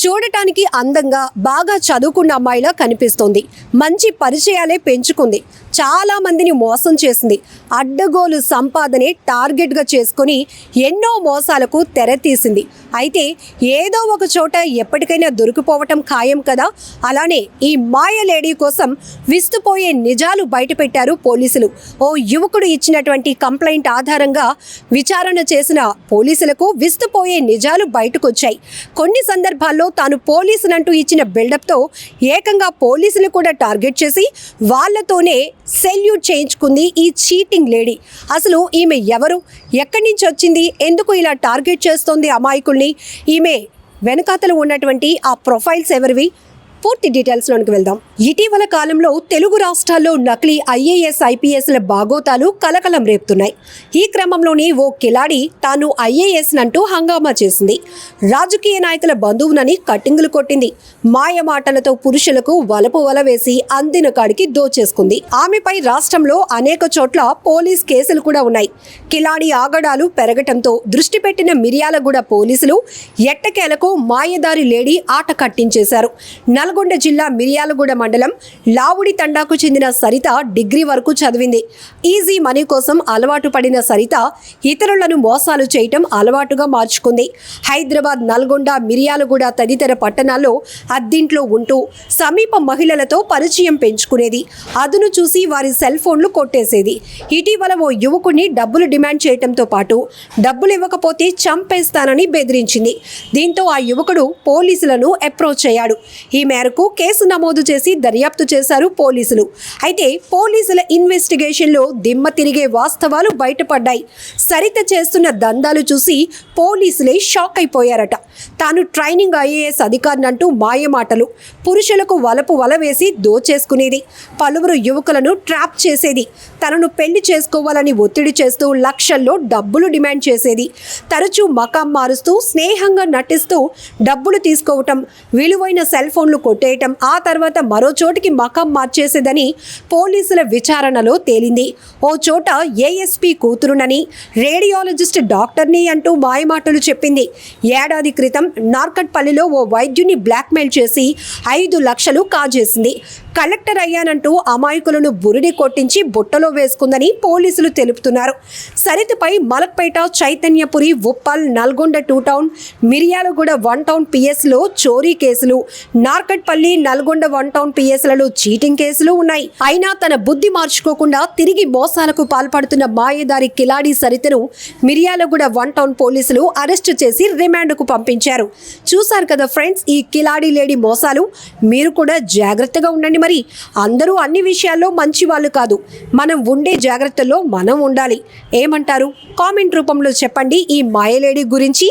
చూడటానికి అందంగా బాగా చదువుకున్న అమ్మాయిలా కనిపిస్తోంది. మంచి పరిచయాలే పెంచుకుంది. చాలా మందిని మోసం చేసింది. అడ్డగోలు సంపాదనే టార్గెట్గా చేసుకుని ఎన్నో మోసాలకు తెరతీసింది అయితే ఏదో ఒక చోట ఎప్పటికైనా దొరికిపోవటం ఖాయం కదా? అలానే ఈ మాయ లేడీ కోసం విస్తుపోయే నిజాలు బయటపెట్టారు పోలీసులు. ఓ యువకుడు ఇచ్చినటువంటి కంప్లైంట్ ఆధారంగా విచారణ చేసిన పోలీసులకు విస్తుపోయే నిజాలు బయటకొచ్చాయి. కొన్ని సందర్భాల్లో తాను పోలీసునంటూ ఇచ్చిన బిల్డప్తో ఏకంగా పోలీసులు కూడా టార్గెట్ చేసి వాళ్ళతోనే సెల్యూట్ చేయించుకుంది ఈ చీటింగ్ లేడీ. అసలు ఈమె ఎవరు? ఎక్కడి నుంచి వచ్చింది? ఎందుకు ఇలా టార్గెట్ చేస్తోంది అమాయకుల్ని? ఈమె వెనకాతలు ఉన్నటువంటి ఆ ప్రొఫైల్స్ ఎవరివి? పూర్తి డీటెయిల్స్లోనికి వెళ్దాం. ఇటీవల కాలంలో తెలుగు రాష్ట్రాల్లో నకిలీ ఐఏఎస్ ఐపీఎస్ల బాగోతాలు కలకలం రేపుతున్నాయి. ఈ క్రమంలోనే ఓ కిలాడి తాను ఐఏఎస్ నంటూ హంగామా చేసింది. రాజకీయ నాయకుల బంధువునని కట్టింగులు కొట్టింది. మాయమాటలతో పురుషులకు వలపు వల వేసి అందిన కాడికి దోచేసుకుంది. ఆమెపై రాష్ట్రంలో అనేక చోట్ల పోలీస్ కేసులు కూడా ఉన్నాయి. కిలాడి ఆగడాలు పెరగటంతో దృష్టి పెట్టిన మిర్యాలగూడ పోలీసులు ఎట్టకేలకు మాయదారి లేడీ ఆట కట్టించేశారు. నల్గొండ జిల్లా మిర్యాలగూడ మండలం లావుడి తండాకు చెందిన సరిత డిగ్రీ వరకు చదివింది. ఈజీ మనీ కోసం అలవాటు పడిన సరిత ఇతరులను మోసాలు చేయటం అలవాటుగా మార్చుకుంది. హైదరాబాద్ నల్గొండ మిరియాలగూడ తదితర పట్టణాల్లో అద్దింట్లో ఉంటూ సమీప మహిళలతో పరిచయం పెంచుకునేది. అదును చూసి వారి సెల్ ఫోన్లు కొట్టేసేది. ఇటీవల ఓ యువకుడిని డబ్బులు డిమాండ్ చేయటంతో పాటు డబ్బులు ఇవ్వకపోతే చంపేస్తానని బెదిరించింది. దీంతో ఆ యువకుడు పోలీసులను అప్రోచ్ అయ్యాడు. ఈమె మేరకు కేసు నమోదు చేసి దర్యాప్తు చేశారు పోలీసులు. అయితే పోలీసుల ఇన్వెస్టిగేషన్లో దిమ్మ తిరిగే వాస్తవాలు బయటపడ్డాయి. సరిత చేస్తున్న దందాలు చూసి పోలీసులే షాక్ అయిపోయారట. తాను ట్రైనింగ్ ఐఏఎస్ అధికారినంటూ మాయమాటలు. పురుషులకు వలపు వల వేసి దోచేసుకునేది. పలువురు యువకులను ట్రాప్ చేసేది. తనను పెళ్ళి చేసుకోవాలని ఒత్తిడి చేస్తూ లక్షల్లో డబ్బులు డిమాండ్ చేసేది. తరచూ మకాం మారుస్తూ స్నేహంగా నటిస్తూ డబ్బులు తీసుకోవటం విలువైన సెల్ ఫోన్లు కొట్టేయటం ఆ తర్వాత మరో చోటికి మకాం మార్చేసేదని పోలీసుల విచారణలో తేలింది. ఓ చోట ఏఎస్పీ కూతురునని రేడియాలజిస్ట్ డాక్టర్ని అంటూ మాయమాటలు చెప్పింది. ఏడాది క్రితం నార్కట్పల్లిలో ఓ వైద్యుని బ్లాక్మెయిల్ చేసి ఐదు లక్షలు కాజేసింది. కలెక్టర్ అయ్యానంటూ అమాయకులను బురిడి కొట్టించి బుట్టలో వేసుకుందని పోలీసులు తెలుపుతున్నారు. సరితపై Malakpet Chaitanyapuri Uppal Nalgonda two town Miryalaguda one town పిఎస్లో చోరీ కేసులు నార్కట్పల్లి నల్గొండ వన్ టౌన్ పిఎస్లలో చీటింగ్ కేసులు ఉన్నాయి. అయినా తన బుద్ధి మార్చుకోకుండా తిరిగి మోసాలకు పాల్పడుతున్న మాయదారి కిలాడి సరితను మిర్యాలగూడ వన్ టౌన్ పోలీసులు అరెస్టు చేసి రిమాండ్కు పంపించారు. చూశారు కదా ఫ్రెండ్స్ ఈ కిలాడీ లేడీ మోసాలు. మీరు కూడా జాగ్రత్తగా ఉండండి మరి. అందరూ అన్ని విషయాల్లో మంచి వాళ్ళు కాదు. మనం ఉండే జాగ్రత్తల్లో మనం ఉండాలి. ఏమంటారు? కామెంట్ రూపంలో చెప్పండి ఈ మాయలేడీ గురించి.